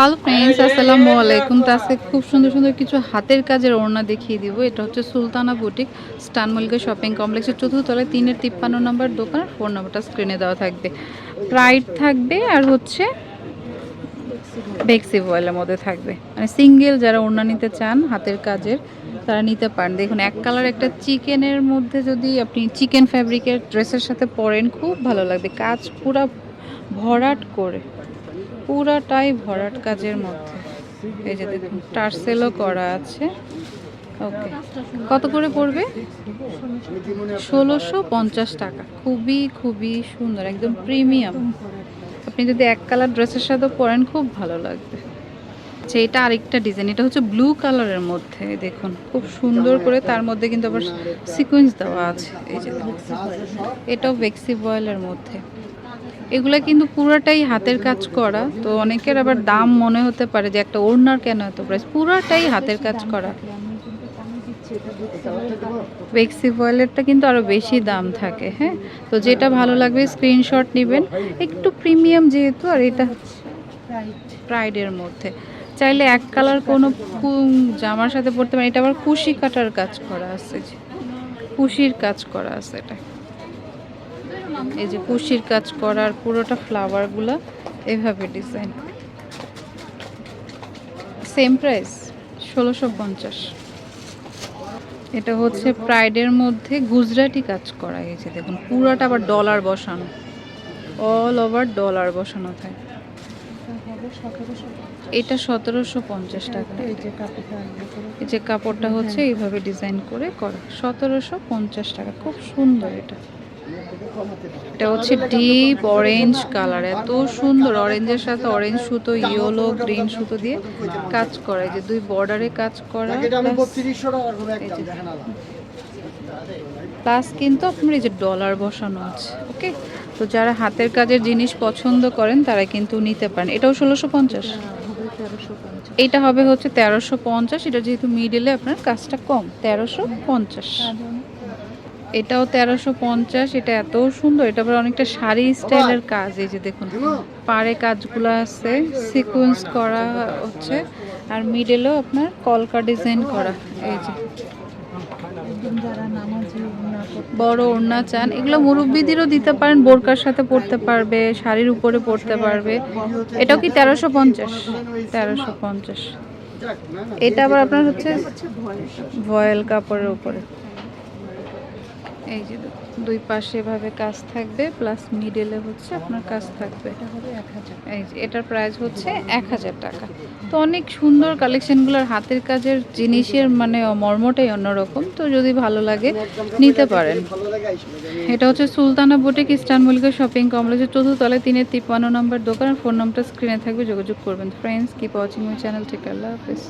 Hello friends আসসালামু আলাইকুম তো আজকে খুব সুন্দর সুন্দর কিছু হাতের কাজের ওড়না দেখিয়ে দিব। এটা হচ্ছে সুলতানা বুটিক স্টান মল্লিকা শপিং কমপ্লেক্সের চতুর্থ তলায় তিনের তিপ্পান্ন নম্বর দোকান। ফোন নাম্বারটা স্ক্রিনে দেওয়া থাকবে। প্রাইড থাকবে আর হচ্ছে বেক্সি ভয়েলের মধ্যে থাকবে। মানে সিঙ্গেল যারা ওড়না নিতে চান হাতের কাজের তারা নিতে পারেন। দেখুন এক কালার একটা চিকেনের মধ্যে যদি আপনি চিকেন ফ্যাব্রিকের ড্রেসের সাথে পরেন খুব ভালো লাগবে। কাজ পুরা ভরাট করে। পুরাটাই ভরাট কাজের মধ্যে। এই যে দেখুন, টার্সেলও করা আছে। ওকে, কত করে পড়বে? ষোলোশো পঞ্চাশ টাকা। খুবই খুবই সুন্দর, একদম প্রিমিয়াম। আপনি যদি এক কালার ড্রেসের সাথে পরেন, খুব ভালো লাগবে। আচ্ছা এটা আরেকটা ডিজাইন, এটা হচ্ছে ব্লু কালারের মধ্যে দেখুন। খুব সুন্দর করে তার মধ্যে কিন্তু আবার সিকোয়েন্স দেওয়া আছে। এই যে এটাও ভেক্সি বয়েলের মধ্যে। এগুলা কিন্তু পুরাটাই হাতের কাজ করা। তো অনেকের আবার দাম মনে হতে পারে যে একটা ওড়নার কেন এত প্রাইস পুরাটাই হাতের কাজ করা। ভেক্সি ফয়েলেরটা কিন্তু আরও বেশি দাম থাকে হ্যাঁ? তো যেটা ভালো লাগবে স্ক্রিনশট নেবেন। একটু প্রিমিয়াম যেহেতু, আর এটা প্রাইডের মধ্যে। চাইলে এক কালার কোনো জামার সাথে পরতে পারেন। এটা আবার কুশি কাটার কাজ করা আছে কুশির কাজ করা আছে এটা। এই যে কুশির কাজ করার পুরোটা ফ্লাওয়ারগুলো এভাবে ডিজাইন সেম প্রাইস ষোলোশো পঞ্চাশ। এটা হচ্ছে প্রাইডের মধ্যে গুজরাটি কাজ করা হয়েছে দেখুন পুরোটা আবার ডলার বসানো। অল ওভার ডলার বসানো থাকে। এটা সতেরোশো পঞ্চাশ টাকা। এই যে কাপড়টা হচ্ছে এইভাবে ডিজাইন করে করা। সতেরোশো পঞ্চাশ টাকা খুব সুন্দর এটা। এটা হচ্ছে ডিপ অরেঞ্জ কালার এত সুন্দর অরেঞ্জের সাথে অরেঞ্জ সুতো ইয়েলো গ্রিন সুতো দিয়ে কাজ করা যে দুই বর্ডারে কাজ করা প্লাস কিন্তু আপনার এই যে ডলার বসানো আছে ওকে তো যারা হাতের কাজের জিনিস পছন্দ করেন তারা কিন্তু নিতে পারেন। এটাও ষোলোশো পঞ্চাশ? এটা হবে হচ্ছে তেরোশো পঞ্চাশ এটা যেহেতু মিডিলে আপনার কাজটা কম তেরোশো পঞ্চাশ। এটাও তেরোশো পঞ্চাশ, এটা এত সুন্দর। এটা আবার অনেকটা শাড়ি স্টাইলের কাজ, এই যে দেখুন। পাড়ে কাজগুলো আছে সিকোয়েন্স করা হচ্ছে, আর মিডেলেও আপনার কলকা ডিজাইন করা, এই যে। বড় ওড়না চান, এগুলো মুরব্বিদেরও দিতে পারেন, বোরকার সাথে পরতে পারবে, শাড়ির উপরে পরতে পারবে। এটাও কি তেরোশো পঞ্চাশ? তেরোশো পঞ্চাশ। এটা আবার আপনার হচ্ছে ভয়েল কাপড়ের উপরে। এই যে দুই পাশে এভাবে কাজ থাকবে প্লাস মিডলে হচ্ছে আপনার কাজ থাকবে। এই যে এটার প্রাইস হচ্ছে এক হাজার টাকা। তো অনেক সুন্দর কালেকশনগুলোর হাতের কাজের জিনিসের মানে মর্মটাই অন্যরকম। তো যদি ভালো লাগে নিতে পারেন। এটা হচ্ছে Sultana boutique eastern Mallika shopping কমপ্লেক্সের চতুর্থ তলায় তিনের তিপ্পান্ন নম্বর দোকান। ফোন নম্বরটা স্ক্রিনে থাকবে যোগাযোগ করবেন। Friends keep watching my channel ঠিক আল্লাহ হাফেজ